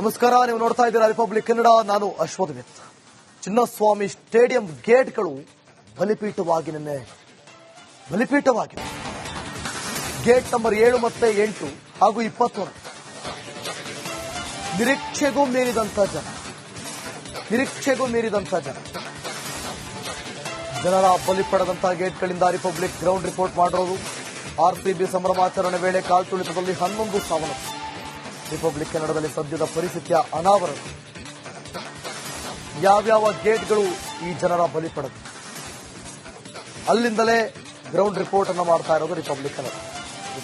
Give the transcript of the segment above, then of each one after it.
ನಮಸ್ಕಾರ, ನೀವು ನೋಡ್ತಾ ಇದ್ದೀರಾ ರಿಪಬ್ಲಿಕ್ ಕನ್ನಡ ನಾನು ಅಶ್ವಥ್ ಮಿತ್ ಚಿನ್ನಸ್ವಾಮಿ ಸ್ಟೇಡಿಯಂ ಗೇಟ್ಗಳು ಬಲಿಪೀಠವಾಗಿ ನಿನ್ನೆ, ಬಲಿಪೀಠವಾಗಿ. ಗೇಟ್ ನಂಬರ್ ಏಳು ಮತ್ತೆ ಎಂಟು ಹಾಗೂ ಇಪ್ಪತ್ತೊಂದು ನಿರೀಕ್ಷೆಗೂ ಮೀರಿದಂತ ಜನ. ನಿರೀಕ್ಷೆಗೂ ಮೀರಿದಂತ ಜನ. ಜನರ ಬಲಿ ಪಡೆದಂತಹ ಗೇಟ್ಗಳಿಂದ ರಿಪಬ್ಲಿಕ್ ಗ್ರೌಂಡ್ ರಿಪೋರ್ಟ್ ಮಾಡಿರೋದು. ಆರ್ಸಿಬಿ ಸಂಭ್ರಮಾಚರಣೆ ವೇಳೆ ಕಾಲ್ತುಳಿತದಲ್ಲಿ ಹನ್ನೊಂದು ಸಾವನ್ನಪ್ಪು ರಿಪಬ್ಲಿಕ್ ಕನ್ನಡದಲ್ಲಿ ಸದ್ಯದ ಪರಿಸ್ಥಿತಿಯ ಅನಾವರಣ. ಯಾವ್ಯಾವ ಗೇಟ್ಗಳು ಈ ಜನರ ಬಲಿ ಪಡೆದು? ಅಲ್ಲಿಂದಲೇ ಗ್ರೌಂಡ್ ರಿಪೋರ್ಟ್ ಅನ್ನು ಮಾಡ್ತಾ ಇರೋದು ರಿಪಬ್ಲಿಕ್ ಕನ್ನಡ.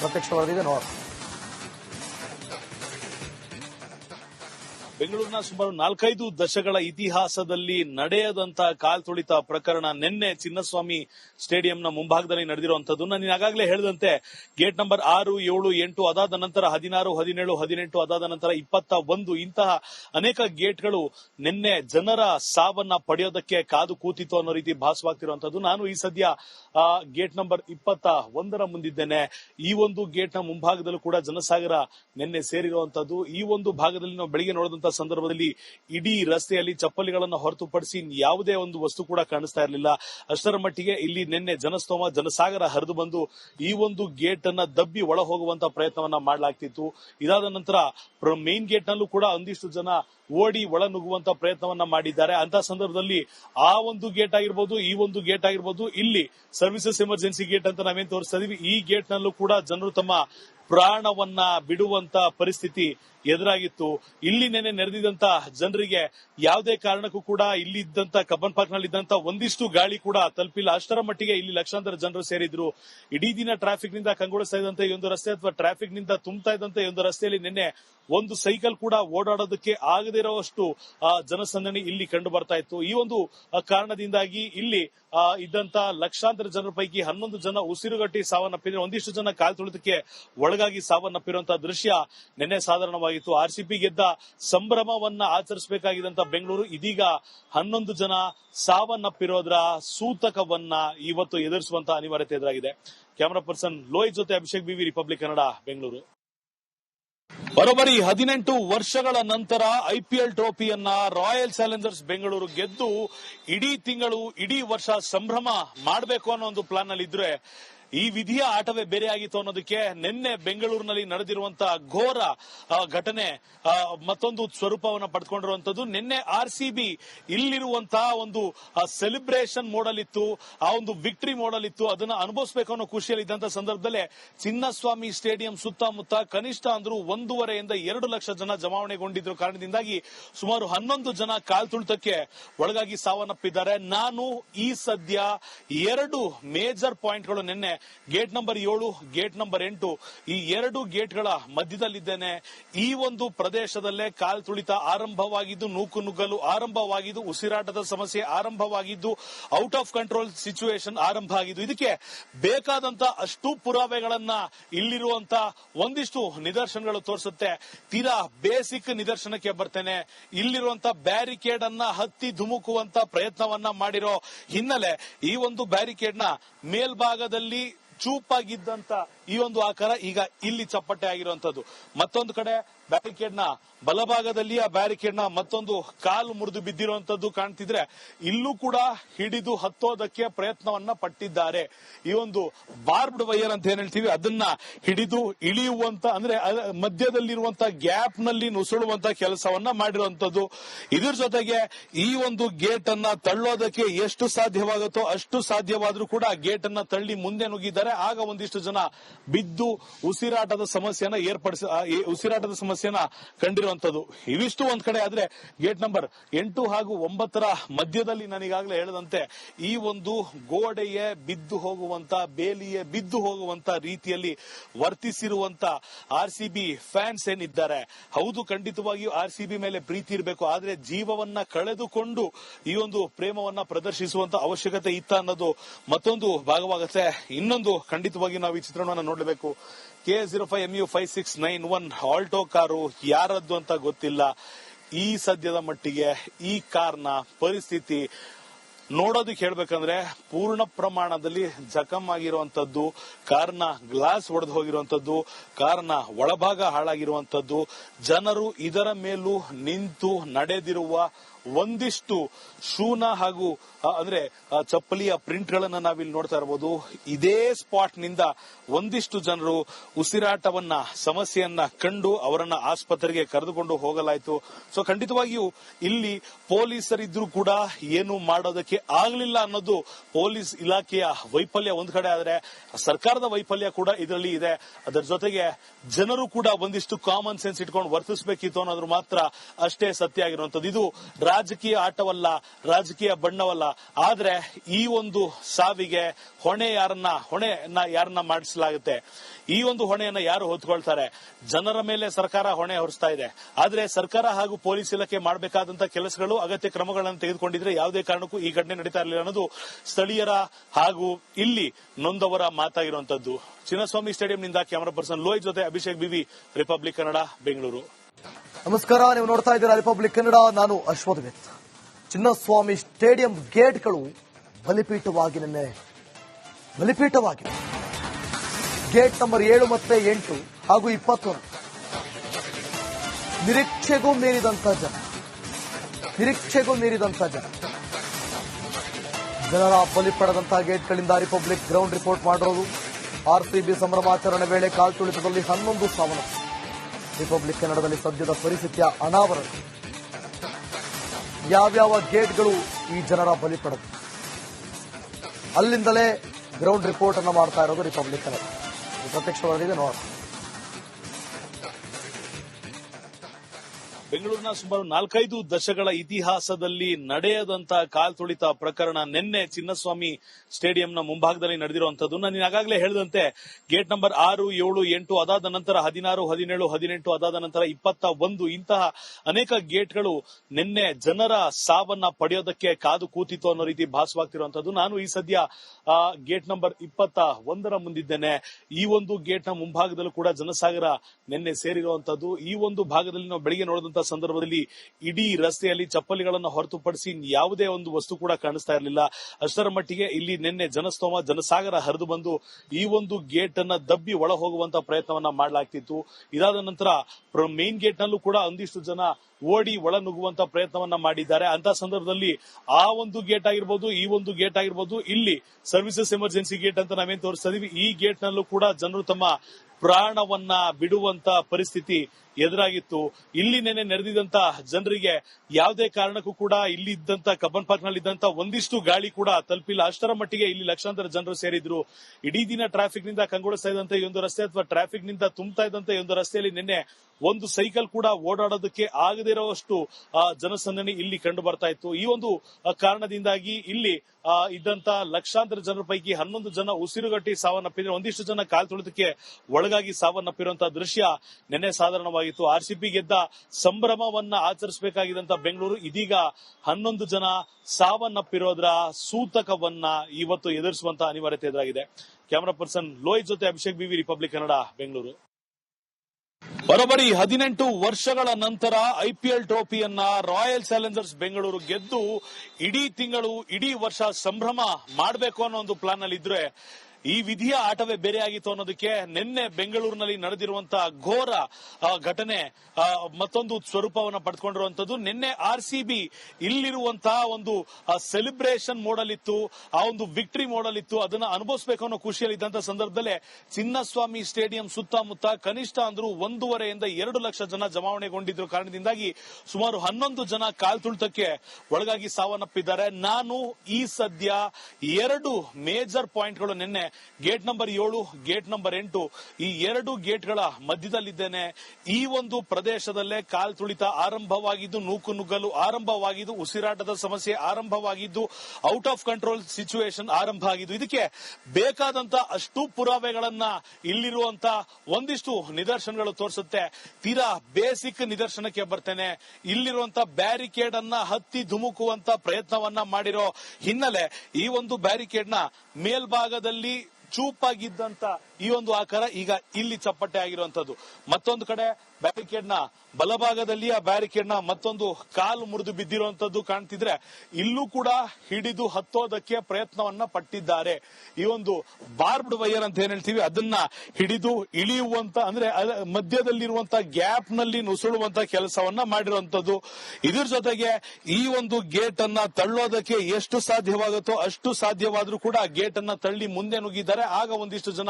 ಪ್ರತ್ಯಕ್ಷವಾಗಿದೆ ನೋಡ ಬೆಂಗಳೂರಿನ ಸುಮಾರು ನಾಲ್ಕೈದು ದಶಕಗಳ ಇತಿಹಾಸದಲ್ಲಿ ನಡೆಯದಂತ ಕಾಲ್ ತುಳಿತ ಪ್ರಕರಣ ನಿನ್ನೆ ಚಿನ್ನಸ್ವಾಮಿ ಸ್ಟೇಡಿಯಂನ ಮುಂಭಾಗದಲ್ಲಿ ನಡೆದಿರುವಂತದ್ದು ನಾನು ಈಗಾಗಲೇ ಹೇಳಿದಂತೆ, ಗೇಟ್ ನಂಬರ್ ಆರು, ಏಳು, ಎಂಟು, ಅದಾದ ನಂತರ ಹದಿನಾರು, ಹದಿನೇಳು, ಹದಿನೆಂಟು, ಅದಾದ ನಂತರ ಇಪ್ಪತ್ತ ಒಂದು ಇಂತಹ ಅನೇಕ ಗೇಟ್ಗಳು ನಿನ್ನೆ ಜನರ ಸಾವನ್ನ ಪಡೆಯೋದಕ್ಕೆ ಕಾದು ಕೂತಿತ್ತು ಅನ್ನೋ ರೀತಿ ಭಾಸವಾಗ್ತಿರುವಂತದ್ದು ನಾನು ಈ ಸದ್ಯ ಗೇಟ್ ನಂಬರ್ ಇಪ್ಪತ್ತ ಒಂದರ ಮುಂದಿದ್ದೇನೆ. ಈ ಒಂದು ಗೇಟ್ನ ಮುಂಭಾಗದಲ್ಲೂ ಕೂಡ ಜನಸಾಗರ ನಿನ್ನೆ ಸೇರಿರುವಂತದ್ದು ಈ ಒಂದು ಭಾಗದಲ್ಲಿ ನಾವು ಬೆಳಿಗ್ಗೆ ನೋಡಿದಂತ ಸಂದರ್ಭದಲ್ಲಿ ಇಡೀ ರಸ್ತೆಯಲ್ಲಿ ಚಪ್ಪಲಿಗಳನ್ನು ಹೊರತುಪಡಿಸಿ ಯಾವುದೇ ಒಂದು ವಸ್ತು ಕೂಡ ಕಾಣಿಸ್ತಾ ಇರಲಿಲ್ಲ. ಅಷ್ಟರ ಮಟ್ಟಿಗೆ ಇಲ್ಲಿ ನಿನ್ನೆ ಜನಸ್ತೋಮ, ಜನಸಾಗರ ಹರಿದು ಬಂದು ಈ ಒಂದು ಗೇಟ್ ಅನ್ನ ದಬ್ಬಿ ಒಳ ಹೋಗುವಂತ ಪ್ರಯತ್ನವನ್ನ ಮಾಡಲಾಗ್ತಿತ್ತು. ಇದಾದ ನಂತರ ಮೇನ್ ಗೇಟ್ ನಲ್ಲೂ ಕೂಡ ಒಂದಿಷ್ಟು ಜನ ಓಡಿ ಒಳ ನುಗ್ಗುವಂತ ಪ್ರಯತ್ನವನ್ನ ಮಾಡಿದ್ದಾರೆ. ಅಂತ ಸಂದರ್ಭದಲ್ಲಿ ಆ ಒಂದು ಗೇಟ್ ಆಗಿರ್ಬೋದು, ಈ ಒಂದು ಗೇಟ್ ಆಗಿರ್ಬೋದು, ಇಲ್ಲಿ ಸರ್ವಿಸಸ್ ಎಮರ್ಜೆನ್ಸಿ ಗೇಟ್ ಅಂತ ನಾವೇನ್ ತೋರಿಸ್ತಾ ಇದೀವಿ. ಈ ಗೇಟ್ ನಲ್ಲೂ ಕೂಡ ಜನರು ತಮ್ಮ ಪ್ರಾಣವನ್ನ ಬಿಡುವಂತ ಪರಿಸ್ಥಿತಿ ಎದುರಾಗಿತ್ತು. ಇಲ್ಲಿ ನೆನೆ ನೆರೆದಿದ್ದಂತ ಜನರಿಗೆ ಯಾವುದೇ ಕಾರಣಕ್ಕೂ ಕೂಡ ಇಲ್ಲಿ ಇದ್ದಂತ ಕಬ್ಬನ್ ಪಾರ್ಕ್ನಲ್ಲಿ ಇದ್ದಂತ ಒಂದಿಷ್ಟು ಗಾಳಿ ಕೂಡ ತಲುಪಿಲ್ಲ. ಅಷ್ಟರ ಮಟ್ಟಿಗೆ ಇಲ್ಲಿ ಲಕ್ಷಾಂತರ ಜನರು ಸೇರಿದ್ರು. ಇಡೀ ದಿನ ಟ್ರಾಫಿಕ್ನಿಂದ ಕಂಗೊಳಿಸ್ತಾ ಇದ್ದಂತ ಈ ಒಂದು ರಸ್ತೆ ಅಥವಾ ಟ್ರಾಫಿಕ್ನಿಂದ ತುಂಬ್ತಾ ಇದ್ದಂತ ಈ ಒಂದು ರಸ್ತೆಯಲ್ಲಿ ನಿನ್ನೆ ಒಂದು ಸೈಕಲ್ ಕೂಡ ಓಡಾಡೋದಕ್ಕೆ ಆಗದೇ ಇರುವಷ್ಟು ಆ, ಜನಸಂದಣಿ ಇಲ್ಲಿ ಕಂಡು ಬರ್ತಾ ಇತ್ತು. ಈ ಒಂದು ಕಾರಣದಿಂದಾಗಿ ಇಲ್ಲಿ ಇದ್ದಂತ ಲಕ್ಷಾಂತರ ಜನರ ಪೈಕಿ ಹನ್ನೊಂದು ಜನ ಉಸಿರುಗಟ್ಟಿ ಸಾವನ್ನಪ್ಪಿದ್ರೆ. ಒಂದಿಷ್ಟು ಜನ ಕಾಲ್ ತುಳಿತಕ್ಕೆ ಒಳಗಾಗಿ ಸಾವನ್ನಪ್ಪಿರುವಂತಹ ದೃಶ್ಯ ನಿನ್ನೆ ಸಾಧಾರಣವಾಗಿತ್ತು. ಆರ್ ಸಿಪಿ ಗೆದ್ದ ಸಂಭ್ರಮವನ್ನ ಆಚರಿಸಬೇಕಾಗಿದ್ದಂತ ಬೆಂಗಳೂರು. ಇದೀಗ ಹನ್ನೊಂದು ಜನ ಸಾವನ್ನಪ್ಪಿರೋದ್ರ ಸೂತಕವನ್ನ ಇವತ್ತು ಎದುರಿಸುವಂತ ಅನಿವಾರ್ಯತೆ ಎದುರಾಗಿದೆ. ಕ್ಯಾಮರಾ ಪರ್ಸನ್ ಲೋಯ್ ಜೊತೆ ಅಭಿಷೇಕ್ ಬಿವಿ ರಿಪಬ್ಲಿಕ್ ಕನ್ನಡ ಬೆಂಗಳೂರು. ಬರೋಬರಿ ಹದಿನೆಂಟು ವರ್ಷಗಳ ನಂತರ ಐಪಿಎಲ್ ಟ್ರೋಫಿಯನ್ನ ರಾಯಲ್ ಚಾಲೆಂಜರ್ಸ್ ಬೆಂಗಳೂರು ಗೆದ್ದು ಇಡೀ ತಿಂಗಳು, ಇಡೀ ವರ್ಷ ಸಂಭ್ರಮ ಮಾಡಬೇಕು ಅನ್ನೋ ಒಂದು ಪ್ಲಾನ್ ಅಲ್ಲಿ ಇದ್ರೆ ಈ ವಿಧಿಯ ಆಟವೇ ಬೇರೆ ಆಗಿತ್ತು ಅನ್ನೋದಕ್ಕೆ ನಿನ್ನೆ ಬೆಂಗಳೂರಿನಲ್ಲಿ ನಡೆದಿರುವಂತಹ ಘೋರ ಘಟನೆ ಮತ್ತೊಂದು ಸ್ವರೂಪವನ್ನು ಪಡೆದುಕೊಂಡಿರುವಂತದ್ದು ನಿನ್ನೆ ಆರ್ ಸಿ ಬಿ ಇಲ್ಲಿರುವಂತಹ ಒಂದು ಸೆಲೆಬ್ರೇಷನ್ ಮೋಡಲ್ ಇತ್ತು ಆ ಒಂದು ವಿಕ್ಟರಿ ಮೋಡಲ್ ಇತ್ತು ಅದನ್ನ ಅನುಭವಿಸಬೇಕು ಅನ್ನೋ ಖುಷಿಯಲ್ಲಿ ಇದ್ದಂತ ಸಂದರ್ಭದಲ್ಲೇ ಚಿನ್ನಸ್ವಾಮಿ ಸ್ಟೇಡಿಯಂ ಸುತ್ತಮುತ್ತ ಕನಿಷ್ಠ ಅಂದ್ರೂ ಒಂದೂವರೆಯಿಂದ ಎರಡು ಲಕ್ಷ ಜನ ಜಮಾವಣೆಗೊಂಡಿದ್ರು ಕಾರಣದಿಂದಾಗಿ ಸುಮಾರು ಹನ್ನೊಂದು ಜನ ಕಾಲ್ತುಳಿತಕ್ಕೆ ಒಳಗಾಗಿ ಸಾವನ್ನಪ್ಪಿದ್ದಾರೆ. ನಾನು ಈ ಸದ್ಯ ಎರಡು ಮೇಜರ್ ಪಾಯಿಂಟ್ಗಳು ನಿನ್ನೆ ಗೇಟ್ ನಂಬರ್ ಏಳು, ಗೇಟ್ ನಂಬರ್ ಎಂಟು, ಈ ಎರಡು ಗೇಟ್ಗಳ ಮಧ್ಯದಲ್ಲಿದ್ದೇನೆ. ಈ ಒಂದು ಪ್ರದೇಶದಲ್ಲೇ ಕಾಲ್ ತುಳಿತ ಆರಂಭವಾಗಿದ್ದು, ನೂಕು ನುಗ್ಗಲು ಆರಂಭವಾಗಿದ್ದು, ಉಸಿರಾಟದ ಸಮಸ್ಯೆ ಆರಂಭವಾಗಿದ್ದು, ಔಟ್ ಆಫ್ ಕಂಟ್ರೋಲ್ ಸಿಚುವೇಶನ್ ಆರಂಭ ಆಗಿದ್ದು, ಇದಕ್ಕೆ ಬೇಕಾದಂತ ಅಷ್ಟು ಪುರಾವೆಗಳನ್ನ ಇಲ್ಲಿರುವಂತ ಒಂದಿಷ್ಟು ನಿದರ್ಶನಗಳು ತೋರಿಸುತ್ತೆ. ತೀರಾ ಬೇಸಿಕ್ ನಿದರ್ಶನಕ್ಕೆ ಬರ್ತೇನೆ. ಇಲ್ಲಿರುವಂತ ಬ್ಯಾರಿಕೇಡ್ ಅನ್ನ ಹತ್ತಿ ಧುಮುಕುವಂತ ಪ್ರಯತ್ನವನ್ನ ಮಾಡಿರೋ ಹಿನ್ನೆಲೆ ಈ ಒಂದು ಬ್ಯಾರಿಕೇಡ್ ಮೇಲ್ಭಾಗದಲ್ಲಿ ಚೂಪಾಗಿದ್ದಂತ ಈ ಒಂದು ಆಕಾರ ಈಗ ಇಲ್ಲಿ ಚಪ್ಪಟ್ಟೆ ಆಗಿರುವಂತದ್ದು ಮತ್ತೊಂದು ಕಡೆ ಬ್ಯಾರಿಕೇಡ್ನ ಬಲಭಾಗದಲ್ಲಿ ಆ ಬ್ಯಾರಿಕೇಡ್ನ ಮತ್ತೊಂದು ಕಾಲು ಮುರಿದು ಬಿದ್ದಿರುವಂತದ್ದು ಕಾಣ್ತಿದ್ರೆ ಇಲ್ಲೂ ಕೂಡ ಹಿಡಿದು ಹತ್ತೋದಕ್ಕೆ ಪ್ರಯತ್ನವನ್ನ ಪಟ್ಟಿದ್ದಾರೆ. ಈ ಒಂದು ಬಾರ್ಬ್ಡ್ ವೈಯರ್ ಅಂತ ಏನ್ ಹೇಳ್ತೀವಿ, ಅದನ್ನ ಹಿಡಿದು ಇಳಿಯುವಂತ, ಅಂದ್ರೆ ಮಧ್ಯದಲ್ಲಿರುವಂತಹ ಮಧ್ಯದಲ್ಲಿರುವಂತ ಗ್ಯಾಪ್ನಲ್ಲಿ ನುಸುಳುವಂತ ಕೆಲಸವನ್ನ ಮಾಡಿರುವಂತದ್ದು ಇದ್ರ ಜೊತೆಗೆ ಈ ಒಂದು ಗೇಟ್ ಅನ್ನ ತಳ್ಳೋದಕ್ಕೆ ಎಷ್ಟು ಸಾಧ್ಯವಾಗುತ್ತೋ ಅಷ್ಟು ಸಾಧ್ಯವಾದ್ರೂ ಕೂಡ ಗೇಟ್ ಅನ್ನ ತಳ್ಳಿ ಮುಂದೆ ನುಗ್ಗಿದ್ದಾರೆ. ಆಗ ಒಂದಿಷ್ಟು ಜನ ಬಿದ್ದು ಉಸಿರಾಟದ ಸಮಸ್ಯೆಯನ್ನ ಏರ್ಪಡಿಸ ಉಸಿರಾಟದ ಸಮಸ್ಯೆನ ಕಂಡಿರುವಂತದ್ದು ಇವಿಷ್ಟು ಒಂದ್ ಕಡೆ ಆದ್ರೆ ಗೇಟ್ ನಂಬರ್ ಎಂಟು ಹಾಗೂ ಒಂಬತ್ತರ ಮಧ್ಯದಲ್ಲಿ ನನಗಾಗ್ಲೇ ಹೇಳದಂತೆ ಈ ಒಂದು ಗೋಡೆಯೇ ಬಿದ್ದು ಹೋಗುವಂತ, ಬೇಲಿಯೇ ಬಿದ್ದು ಹೋಗುವಂತ ರೀತಿಯಲ್ಲಿ ವರ್ತಿಸಿರುವಂತ ಆರ್ ಸಿ ಬಿ ಫ್ಯಾನ್ಸ್ ಏನಿದ್ದಾರೆ. ಹೌದು, ಖಂಡಿತವಾಗಿಯೂ ಆರ್ ಸಿ ಬಿ ಮೇಲೆ ಪ್ರೀತಿ ಇರಬೇಕು. ಆದ್ರೆ ಜೀವವನ್ನ ಕಳೆದುಕೊಂಡು ಈ ಒಂದು ಪ್ರೇಮವನ್ನ ಪ್ರದರ್ಶಿಸುವಂತ ಅವಶ್ಯಕತೆ ಇತ್ತ ಅನ್ನೋದು ಮತ್ತೊಂದು ಭಾಗವಾಗುತ್ತೆ. ಇನ್ನೊಂದು ಖಂಡಿತವಾಗಿ ನಾವು ಈ ಚಿತ್ರಣವನ್ನ ನೋಡಲೇಬೇಕು. K zero five M U five six nine one Alto car ಯಾರದ್ದು ಅಂತ ಗೊತ್ತಿಲ್ಲ. ಈ ಸದ್ಯದ ಮಟ್ಟಿಗೆ ಈ ಕಾರ್ನ ಪರಿಸ್ಥಿತಿ ನೋಡೋದಕ್ಕೆ ಹೇಳ್ಬೇಕಂದ್ರೆ ಪೂರ್ಣ ಪ್ರಮಾಣದಲ್ಲಿ ಜಖಮ್ ಆಗಿರುವಂತದ್ದು ಕಾರ್ನ ಗ್ಲಾಸ್ ಒಡೆದು ಹೋಗಿರುವಂತದ್ದು ಕಾರ್ನ ಒಳಭಾಗ ಹಾಳಾಗಿರುವಂತದ್ದು ಜನರು ಇದರ ಮೇಲೂ ನಿಂತು ನಡೆದಿರುವ ಒಂದಿಷ್ಟು ಶೂನ ಹಾಗೂ ಅಂದ್ರೆ ಚಪ್ಪಲಿಯ ಪ್ರಿಂಟ್ ಗಳನ್ನ ನಾವಿಲ್ಲಿ ನೋಡ್ತಾ ಇರಬಹುದು ಇದೇ ಸ್ಪಾಟ್ನಿಂದ ಒಂದಿಷ್ಟು ಜನರು ಉಸಿರಾಟವನ್ನ, ಸಮಸ್ಯೆಯನ್ನ ಕಂಡು ಅವರನ್ನ ಆಸ್ಪತ್ರೆಗೆ ಕರೆದುಕೊಂಡು ಹೋಗಲಾಯಿತು. ಸೊ, ಖಂಡಿತವಾಗಿಯೂ ಇಲ್ಲಿ ಪೊಲೀಸರಿದ್ರು ಕೂಡ ಏನು ಮಾಡೋದಕ್ಕೆ ಆಗ್ಲಿಲ್ಲ ಅನ್ನೋದು ಪೊಲೀಸ್ ಇಲಾಖೆಯ ವೈಫಲ್ಯ ಒಂದ್ ಕಡೆ ಆದ್ರೆ, ಸರ್ಕಾರದ ವೈಫಲ್ಯ ಕೂಡ ಇದರಲ್ಲಿ ಇದೆ. ಅದರ ಜೊತೆಗೆ ಜನರು ಕೂಡ ಒಂದಿಷ್ಟು ಕಾಮನ್ ಸೆನ್ಸ್ ಇಟ್ಕೊಂಡು ವರ್ತಿಸಬೇಕಿತ್ತು ಅನ್ನೋದ್ರ ಮಾತ್ರ ಅಷ್ಟೇ ಸತ್ಯ ಆಗಿರುವಂತದ್ದು ಇದು ರಾಜಕೀಯ ಆಟವಲ್ಲ, ರಾಜಕೀಯ ಬಣ್ಣವಲ್ಲ. ಆದ್ರೆ ಈ ಒಂದು ಸಾವಿಗೆ ಹೊಣೆ ಯಾರನ್ನ, ಹೊಣೆಯನ್ನ ಯಾರನ್ನ ಮಾಡಿಸಲಾಗುತ್ತೆ? ಈ ಒಂದು ಹೊಣೆಯನ್ನ ಯಾರು ಹೊತ್ಕೊಳ್ತಾರೆ? ಜನರ ಮೇಲೆ ಸರ್ಕಾರ ಹೊಣೆ ಹೊರಿಸ್ತಾ ಇದೆ. ಆದ್ರೆ ಸರ್ಕಾರ ಹಾಗೂ ಪೊಲೀಸ್ ಇಲಾಖೆ ಮಾಡಬೇಕಾದಂತಹ ಕೆಲಸಗಳು, ಅಗತ್ಯ ಕ್ರಮಗಳನ್ನು ತೆಗೆದುಕೊಂಡಿದ್ರೆ ಯಾವುದೇ ಕಾರಣಕ್ಕೂ ಈ ಘಟನೆ ನಡೀತಾ ಇರಲಿಲ್ಲ ಅನ್ನೋದು ಸ್ಥಳೀಯರ ಹಾಗೂ ಇಲ್ಲಿ ನೊಂದವರ ಮಾತಾಗಿರುವಂತದ್ದು ಚಿನ್ನಸ್ವಾಮಿ ಸ್ಟೇಡಿಯಂನಿಂದ ಕ್ಯಾಮರಾ ಪರ್ಸನ್ ಲೋಯ್ ಜೊತೆ ಅಭಿಷೇಕ್ ಬಿವಿ, ರಿಪಬ್ಲಿಕ್ ಕನ್ನಡ, ಬೆಂಗಳೂರು. ನಮಸ್ಕಾರ, ನೀವು ನೋಡ್ತಾ ಇದ್ದೀರಾ ರಿಪಬ್ಲಿಕ್ ಕನ್ನಡ ನಾನು ಅಶ್ವಥ್ ವೆತ್ ಚಿನ್ನಸ್ವಾಮಿ ಸ್ಟೇಡಿಯಂ ಗೇಟ್ಗಳು ಬಲಿಪೀಠವಾಗಿ ನಿನ್ನೆ, ಬಲಿಪೀಠವಾಗಿ. ಗೇಟ್ ನಂಬರ್ ಏಳು ಮತ್ತೆ ಎಂಟು ಹಾಗೂ ಇಪ್ಪತ್ತೊಂದು. ನಿರೀಕ್ಷೆಗೂ ಮೀರಿದಂತ ಜನ. ನಿರೀಕ್ಷೆಗೂ ಮೀರಿದಂತ ಜನ. ಜನರ ಬಲಿ ಪಡೆದಂತಹ ಗೇಟ್ಗಳಿಂದ ರಿಪಬ್ಲಿಕ್ ಗ್ರೌಂಡ್ ರಿಪೋರ್ಟ್ ಮಾಡಿರೋದು. ಆರ್ಸಿಬಿ ಸಂಭ್ರಮಾಚರಣೆ ವೇಳೆ ಕಾಲ್ತುಳಿತದಲ್ಲಿ ಹನ್ನೊಂದು ಸಾವನ್ನಪ್ಪು ರಿಪಬ್ಲಿಕ್ ಕನ್ನಡದಲ್ಲಿ ಸದ್ಯದ ಪರಿಸ್ಥಿತಿಯ ಅನಾವರಣ. ಯಾವ್ಯಾವ ಗೇಟ್ಗಳು ಈ ಜನರ ಬಲಿ ಪಡೆದು ಅಲ್ಲಿಂದಲೇ ಗ್ರೌಂಡ್ ರಿಪೋರ್ಟ್ ಅನ್ನು ಮಾಡ್ತಾ ಇರೋದು ರಿಪಬ್ಲಿಕ್ ಕನ್ನಡ. ಪ್ರತ್ಯಕ್ಷವಾಗಿದೆ ನೋಡೋಣ. ಬೆಂಗಳೂರಿನ ಸುಮಾರು ನಾಲ್ಕೈದು ದಶಕಗಳ ಇತಿಹಾಸದಲ್ಲಿ ನಡೆಯದಂತ ಕಾಲ್ತುಳಿತ ಪ್ರಕರಣ ನಿನ್ನೆ ಚಿನ್ನಸ್ವಾಮಿ ಸ್ಟೇಡಿಯಂನ ಮುಂಭಾಗದಲ್ಲಿ ನಡೆದಿರುವಂತದ್ದು ನಾನು ಈಗಾಗಲೇ ಹೇಳಿದಂತೆ, ಗೇಟ್ ನಂಬರ್ ಆರು, ಏಳು, ಎಂಟು ಅದಾದ ನಂತರ ಹದಿನಾರು, ಹದಿನೇಳು, ಹದಿನೆಂಟು ಅದಾದ ನಂತರ ಇಪ್ಪತ್ತ ಒಂದು ಇಂತಹ ಅನೇಕ ಗೇಟ್ಗಳು ನಿನ್ನೆ ಜನರ ಸಾವನ್ನ ಪಡೆಯೋದಕ್ಕೆ ಕಾದು ಕೂತಿತ್ತು ಅನ್ನೋ ರೀತಿ ಭಾಸವಾಗ್ತಿರುವಂತದ್ದು ನಾನು ಈ ಸದ್ಯ ಗೇಟ್ ನಂಬರ್ ಇಪ್ಪತ್ತ ಒಂದರ ಮುಂದಿದ್ದೇನೆ. ಈ ಒಂದು ಗೇಟ್ನ ಮುಂಭಾಗದಲ್ಲೂ ಕೂಡ ಜನಸಾಗರ ನಿನ್ನೆ ಸೇರಿರುವಂತದ್ದು ಈ ಒಂದು ಭಾಗದಲ್ಲಿ ನಾವು ಬೆಳಿಗ್ಗೆ ನೋಡಿದಂತ ಸಂದರ್ಭದಲ್ಲಿ ಇಡೀ ರಸ್ತೆಯಲ್ಲಿ ಚಪ್ಪಲಿಗಳನ್ನು ಹೊರತುಪಡಿಸಿ ಯಾವುದೇ ಒಂದು ವಸ್ತು ಕೂಡ ಕಾಣಿಸ್ತಾ ಇರಲಿಲ್ಲ. ಅಷ್ಟರ ಮಟ್ಟಿಗೆ ಇಲ್ಲಿ ನಿನ್ನೆ ಜನಸ್ತೋಮ, ಜನಸಾಗರ ಹರಿದು ಬಂದು ಈ ಒಂದು ಗೇಟ್ ಅನ್ನ ದಬ್ಬಿ ಒಳ ಹೋಗುವಂತ ಪ್ರಯತ್ನವನ್ನ ಮಾಡಲಾಗ್ತಿತ್ತು. ಇದಾದ ನಂತರ ಮೇನ್ ಗೇಟ್ ನಲ್ಲೂ ಕೂಡ ಒಂದಿಷ್ಟು ಜನ ಓಡಿ ಒಳ ನುಗ್ಗುವಂತ ಪ್ರಯತ್ನವನ್ನ ಮಾಡಿದ್ದಾರೆ. ಅಂತ ಸಂದರ್ಭದಲ್ಲಿ ಆ ಒಂದು ಗೇಟ್ ಆಗಿರ್ಬೋದು, ಈ ಒಂದು ಗೇಟ್ ಆಗಿರ್ಬೋದು, ಇಲ್ಲಿ ಸರ್ವಿಸಸ್ ಎಮರ್ಜೆನ್ಸಿ ಗೇಟ್ ಅಂತ ನಾವೇನ್ ತೋರಿಸ್ತಾ ಈ ಗೇಟ್ ನಲ್ಲೂ ಕೂಡ ಜನರು ತಮ್ಮ ಪ್ರಾಣವನ್ನ ಬಿಡುವಂತ ಪರಿಸ್ಥಿತಿ ಎದುರಾಗಿತ್ತು. ಇಲ್ಲಿ ನೆನೆ ನೆರೆದಿದ್ದಂತ ಜನರಿಗೆ ಯಾವುದೇ ಕಾರಣಕ್ಕೂ ಕೂಡ ಇಲ್ಲಿ ಇದ್ದಂತ ಕಬ್ಬನ್ ಪಾರ್ಕ್ನಲ್ಲಿ ಇದ್ದಂತ ಒಂದಿಷ್ಟು ಗಾಳಿ ಕೂಡ ತಲುಪಿಲ್ಲ. ಅಷ್ಟರ ಮಟ್ಟಿಗೆ ಇಲ್ಲಿ ಲಕ್ಷಾಂತರ ಜನರು ಸೇರಿದ್ರು. ಇಡೀ ದಿನ ಟ್ರಾಫಿಕ್ನಿಂದ ಕಂಗೊಳಿಸ್ತಾ ಇದ್ದಂತ ಈ ಒಂದು ರಸ್ತೆ ಅಥವಾ ಟ್ರಾಫಿಕ್ನಿಂದ ತುಂಬ್ತಾ ಇದ್ದಂತ ಈ ಒಂದು ರಸ್ತೆಯಲ್ಲಿ ನಿನ್ನೆ ಒಂದು ಸೈಕಲ್ ಕೂಡ ಓಡಾಡೋದಕ್ಕೆ ಆಗದೇ ಇರುವಷ್ಟು ಆ, ಜನಸಂದಣಿ ಇಲ್ಲಿ ಕಂಡು ಬರ್ತಾ ಇತ್ತು. ಈ ಒಂದು ಕಾರಣದಿಂದಾಗಿ ಇಲ್ಲಿ ಇದ್ದಂತ ಲಕ್ಷಾಂತರ ಜನರ ಪೈಕಿ ಹನ್ನೊಂದು ಜನ ಉಸಿರುಗಟ್ಟಿ ಸಾವನ್ನಪ್ಪಿದ್ರೆ. ಒಂದಿಷ್ಟು ಜನ ಕಾಲ್ ತುಳಿತಕ್ಕೆ ಒಳಗಾಗಿ ಸಾವನ್ನಪ್ಪಿರುವಂತಹ ದೃಶ್ಯ ನಿನ್ನೆ ಸಾಧಾರಣವಾಗಿತ್ತು. ಆರ್ ಸಿ ಗೆದ್ದ ಸಂಭ್ರಮವನ್ನ ಆಚರಿಸಬೇಕಾಗಿದ್ದಂತ ಬೆಂಗಳೂರು ಇದೀಗ ಹನ್ನೊಂದು ಜನ ಸಾವನ್ನಪ್ಪಿರೋದ್ರ ಸೂತಕವನ್ನ ಇವತ್ತು ಎದುರಿಸುವಂತ ಅನಿವಾರ್ಯತೆ ಎದುರಾಗಿದೆ. ಕ್ಯಾಮರಾ ಪರ್ಸನ್ ಲೋಯ್ ಜೊತೆ ಅಭಿಷೇಕ್ ಬಿವಿ ರಿಪಬ್ಲಿಕ್ ಕನ್ನಡ ಬೆಂಗಳೂರು. ಬರೋಬ್ಬರಿ ಹದಿನೆಂಟು ವರ್ಷಗಳ ನಂತರ ಐಪಿಎಲ್ ಟ್ರೋಫಿಯನ್ನ ರಾಯಲ್ ಚಾಲೆಂಜರ್ಸ್ ಬೆಂಗಳೂರು ಗೆದ್ದು ಇಡೀ ತಿಂಗಳು, ಇಡೀ ವರ್ಷ ಸಂಭ್ರಮ ಮಾಡಬೇಕು ಅನ್ನೋ ಒಂದು ಪ್ಲಾನ್ ಅಲ್ಲಿ ಇದ್ರೆ ಈ ವಿಧಿಯ ಆಟವೇ ಬೇರೆ ಆಗಿತ್ತು ಅನ್ನೋದಕ್ಕೆ ನಿನ್ನೆ ಬೆಂಗಳೂರಿನಲ್ಲಿ ನಡೆದಿರುವಂತಹ ಘೋರ ಘಟನೆ ಮತ್ತೊಂದು ಸ್ವರೂಪವನ್ನು ಪಡೆದುಕೊಂಡಿರುವಂತದ್ದು ನಿನ್ನೆ ಆರ್ ಸಿ ಇಲ್ಲಿರುವಂತಹ ಒಂದು ಸೆಲೆಬ್ರೇಷನ್ ಮೋಡಲ್ ಇತ್ತು ಆ ಒಂದು ವಿಕ್ಟರಿ ಮೋಡಲ್ ಇತ್ತು ಅದನ್ನ ಅನುಭವಿಸಬೇಕು ಅನ್ನೋ ಖುಷಿಯಲ್ಲಿ ಇದ್ದಂತ ಸಂದರ್ಭದಲ್ಲೇ ಚಿನ್ನಸ್ವಾಮಿ ಸ್ಟೇಡಿಯಂ ಸುತ್ತಮುತ್ತ ಕನಿಷ್ಠ ಅಂದ್ರೂ ಒಂದೂವರೆಯಿಂದ ಎರಡು ಲಕ್ಷ ಜನ ಜಮಾವಣೆಗೊಂಡಿದ್ರು. ಕಾರಣದಿಂದಾಗಿ ಸುಮಾರು ಹನ್ನೊಂದು ಜನ ಕಾಲ್ತುಳಿತಕ್ಕೆ ಒಳಗಾಗಿ ಸಾವನ್ನಪ್ಪಿದ್ದಾರೆ. ನಾನು ಈ ಸದ್ಯ ಎರಡು ಮೇಜರ್ ಪಾಯಿಂಟ್ಗಳು ನಿನ್ನೆ ಗೇಟ್ ನಂಬರ್ ಏಳು, ಗೇಟ್ ನಂಬರ್ ಎಂಟು, ಈ ಎರಡು ಗೇಟ್ಗಳ ಮಧ್ಯದಲ್ಲಿದ್ದೇನೆ. ಈ ಒಂದು ಪ್ರದೇಶದಲ್ಲೇ ಕಾಲ್ ತುಳಿತ ಆರಂಭವಾಗಿದ್ದು, ನೂಕು ನುಗ್ಗಲು ಆರಂಭವಾಗಿದ್ದು, ಉಸಿರಾಟದ ಸಮಸ್ಯೆ ಆರಂಭವಾಗಿದ್ದು, ಔಟ್ ಆಫ್ ಕಂಟ್ರೋಲ್ ಸಿಚುವೇಶನ್ ಆರಂಭ ಆಗಿದ್ದು, ಇದಕ್ಕೆ ಬೇಕಾದಂತ ಅಷ್ಟು ಪುರಾವೆಗಳನ್ನ ಇಲ್ಲಿರುವಂತ ಒಂದಿಷ್ಟು ನಿದರ್ಶನಗಳು ತೋರಿಸುತ್ತೆ. ತೀರಾ ಬೇಸಿಕ್ ನಿದರ್ಶನಕ್ಕೆ ಬರ್ತೇನೆ. ಇಲ್ಲಿರುವಂತ ಬ್ಯಾರಿಕೇಡ್ ಅನ್ನ ಹತ್ತಿ ಧುಮುಕುವಂತ ಪ್ರಯತ್ನವನ್ನ ಮಾಡಿರೋ ಹಿನ್ನೆಲೆ ಈ ಒಂದು ಬ್ಯಾರಿಕೇಡ್ ಮೇಲ್ಭಾಗದಲ್ಲಿ ಚೂಪಾಗಿದ್ದಂತ ಈ ಒಂದು ಆಕಾರ ಈಗ ಇಲ್ಲಿ ಚಪ್ಪಟ್ಟೆ ಆಗಿರುವಂತದ್ದು ಮತ್ತೊಂದು ಕಡೆ ಬ್ಯಾರಿಕೇಡ್ನ ಬಲಭಾಗದಲ್ಲಿ ಆ ಬ್ಯಾರಿಕೇಡ್ನ ಮತ್ತೊಂದು ಕಾಲು ಮುರಿದು ಬಿದ್ದಿರುವಂತದ್ದು ಕಾಣ್ತಿದ್ರೆ ಇಲ್ಲೂ ಕೂಡ ಹಿಡಿದು ಹತ್ತೋದಕ್ಕೆ ಪ್ರಯತ್ನವನ್ನ ಪಟ್ಟಿದ್ದಾರೆ. ಈ ಒಂದು ಬಾರ್ಬ್ಡ್ ವೈಯರ್ ಅಂತ ಏನ್ ಹೇಳ್ತೀವಿ, ಅದನ್ನ ಹಿಡಿದು ಇಳಿಯುವಂತ, ಅಂದ್ರೆ ಅದ- ಮಧ್ಯದಲ್ಲಿರುವಂತ ಗ್ಯಾಪ್ನಲ್ಲಿ ನುಸುಳುವಂತ ಕೆಲಸವನ್ನ ಮಾಡಿರುವಂತದ್ದು ಇದ್ರ ಜೊತೆಗೆ ಈ ಒಂದು ಗೇಟ್ ಅನ್ನ ತಳ್ಳೋದಕ್ಕೆ ಎಷ್ಟು ಸಾಧ್ಯವಾಗುತ್ತೋ ಅಷ್ಟು ಸಾಧ್ಯವಾದ್ರೂ ಕೂಡ ಗೇಟ್ ಅನ್ನ ತಳ್ಳಿ ಮುಂದೆ ನುಗ್ಗಿದ್ದಾರೆ. ಆಗ ಒಂದಿಷ್ಟು ಜನ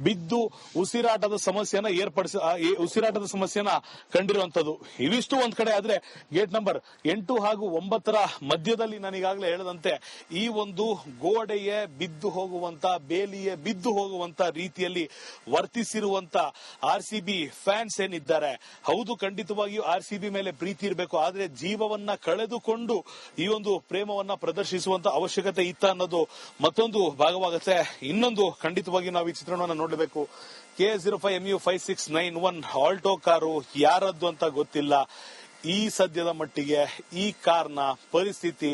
ಬಿದ್ದು ಉಸಿರಾಟದ ಸಮಸ್ಯೆಯನ್ನ ಏರ್ಪಡಿಸ ಉಸಿರಾಟದ ಸಮಸ್ಯೆನ ಕಂಡಿರುವಂತದ್ದು ಇವಿಷ್ಟು ಒಂದ್ ಕಡೆ ಆದ್ರೆ ಗೇಟ್ ನಂಬರ್ ಎಂಟು ಹಾಗೂ ಒಂಬತ್ತರ ಮಧ್ಯದಲ್ಲಿ ನಾನೀಗಾಗಲೇ ಹೇಳದಂತೆ ಈ ಒಂದು ಗೋಡೆಯೇ ಬಿದ್ದು ಹೋಗುವಂತ, ಬೇಲಿಯೇ ಬಿದ್ದು ಹೋಗುವಂತ ರೀತಿಯಲ್ಲಿ ವರ್ತಿಸಿರುವಂತ ಆರ್ ಸಿ ಬಿ ಫ್ಯಾನ್ಸ್ ಏನಿದ್ದಾರೆ. ಹೌದು, ಖಂಡಿತವಾಗಿಯೂ ಆರ್ ಸಿ ಬಿ ಮೇಲೆ ಪ್ರೀತಿ ಇರಬೇಕು. ಆದ್ರೆ ಜೀವವನ್ನ ಕಳೆದುಕೊಂಡು ಈ ಒಂದು ಪ್ರೇಮವನ್ನ ಪ್ರದರ್ಶಿಸುವಂತ ಅವಶ್ಯಕತೆ ಇತ್ತ ಅನ್ನೋದು ಮತ್ತೊಂದು ಭಾಗವಾಗುತ್ತೆ. ಇನ್ನೊಂದು ಖಂಡಿತವಾಗಿ ನಾವು ಈ ಚಿತ್ರಣವನ್ನ ನೋಡಬೇಕು. K zero five M U five six nine one Alto car ಯಾರದ್ದು ಅಂತ ಗೊತ್ತಿಲ್ಲ. ಈ ಸದ್ಯದ ಮಟ್ಟಿಗೆ ಈ ಕಾರ್ನ ಪರಿಸ್ಥಿತಿ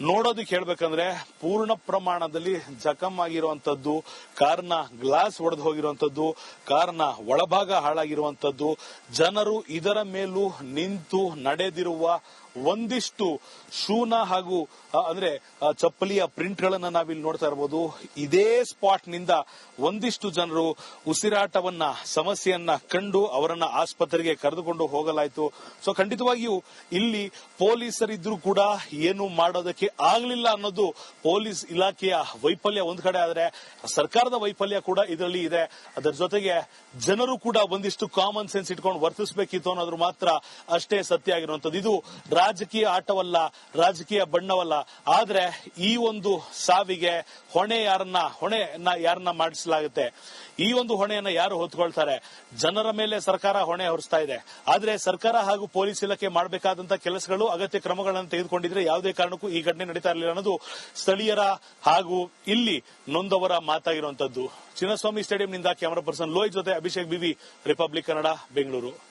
ನೋಡೋದಕ್ಕೆ ಹೇಳ್ಬೇಕಂದ್ರೆ ಪೂರ್ಣ ಪ್ರಮಾಣದಲ್ಲಿ ಜಖಮ್ ಆಗಿರುವಂತದ್ದು ಕಾರ್ನ ಗ್ಲಾಸ್ ಒಡೆದು ಹೋಗಿರುವಂತದ್ದು ಕಾರ್ನ ಒಳಭಾಗ ಹಾಳಾಗಿರುವಂತದ್ದು ಜನರು ಇದರ ಮೇಲೂ ನಿಂತು ನಡೆದಿರುವ ಒಂದಿಷ್ಟು ಶೂನ ಹಾಗೂ ಅಂದ್ರೆ ಚಪ್ಪಲಿಯ ಪ್ರಿಂಟ್ ಗಳನ್ನ ನಾವಿಲ್ಲಿ ನೋಡ್ತಾ ಇರಬಹುದು ಇದೇ ಸ್ಪಾಟ್ನಿಂದ ಒಂದಿಷ್ಟು ಜನರು ಉಸಿರಾಟವನ್ನ, ಸಮಸ್ಯೆಯನ್ನ ಕಂಡು ಅವರನ್ನ ಆಸ್ಪತ್ರೆಗೆ ಕರೆದುಕೊಂಡು ಹೋಗಲಾಯಿತು. ಸೊ ಖಂಡಿತವಾಗಿಯೂ ಇಲ್ಲಿ ಪೊಲೀಸರಿದ್ರು ಕೂಡ ಏನು ಮಾಡೋದಕ್ಕೆ ಆಗ್ಲಿಲ್ಲ ಅನ್ನೋದು ಪೊಲೀಸ್ ಇಲಾಖೆಯ ವೈಫಲ್ಯ ಒಂದ್ ಕಡೆ ಆದ್ರೆ, ಸರ್ಕಾರದ ವೈಫಲ್ಯ ಕೂಡ ಇದರಲ್ಲಿ ಇದೆ. ಅದರ ಜೊತೆಗೆ ಜನರು ಕೂಡ ಒಂದಿಷ್ಟು ಕಾಮನ್ ಸೆನ್ಸ್ ಇಟ್ಕೊಂಡು ವರ್ತಿಸಬೇಕಿತ್ತು ಅನ್ನೋದ್ರ ಮಾತ್ರ ಅಷ್ಟೇ ಸತ್ಯ ಆಗಿರುವಂತದ್ದು ಇದು ರಾಜಕೀಯ ಆಟವಲ್ಲ, ರಾಜಕೀಯ ಬಣ್ಣವಲ್ಲ. ಆದ್ರೆ ಈ ಒಂದು ಸಾವಿಗೆ ಹೊಣೆ ಯಾರನ್ನ ಹೊಣೆ ಯಾರನ್ನ ಮಾಡಿಸಲಾಗುತ್ತೆ? ಈ ಒಂದು ಹೊಣೆಯನ್ನ ಯಾರು ಹೊತ್ಕೊಳ್ತಾರೆ? ಜನರ ಮೇಲೆ ಸರ್ಕಾರ ಹೊಣೆ ಹೊರಿಸ್ತಾ ಇದೆ. ಆದ್ರೆ ಸರ್ಕಾರ ಹಾಗೂ ಪೊಲೀಸ್ ಇಲಾಖೆ ಮಾಡಬೇಕಾದಂತಹ ಕೆಲಸಗಳು, ಅಗತ್ಯ ಕ್ರಮಗಳನ್ನು ತೆಗೆದುಕೊಂಡಿದ್ರೆ ಯಾವುದೇ ಕಾರಣಕ್ಕೂ ಈ ಘಟನೆ ನಡೀತಾ ಇರಲಿಲ್ಲ ಅನ್ನೋದು ಸ್ಥಳೀಯರ ಹಾಗೂ ಇಲ್ಲಿ ನೊಂದವರ ಮಾತಾಗಿರುವಂತದ್ದು. ಚಿನ್ನಸ್ವಾಮಿ ಸ್ಟೇಡಿಯಂನಿಂದ ಕ್ಯಾಮರಾ ಪರ್ಸನ್ ಲೋಯ್ ಜೊತೆ ಅಭಿಷೇಕ್ ಬಿವಿ, ರಿಪಬ್ಲಿಕ್ ಕನ್ನಡ, ಬೆಂಗಳೂರು.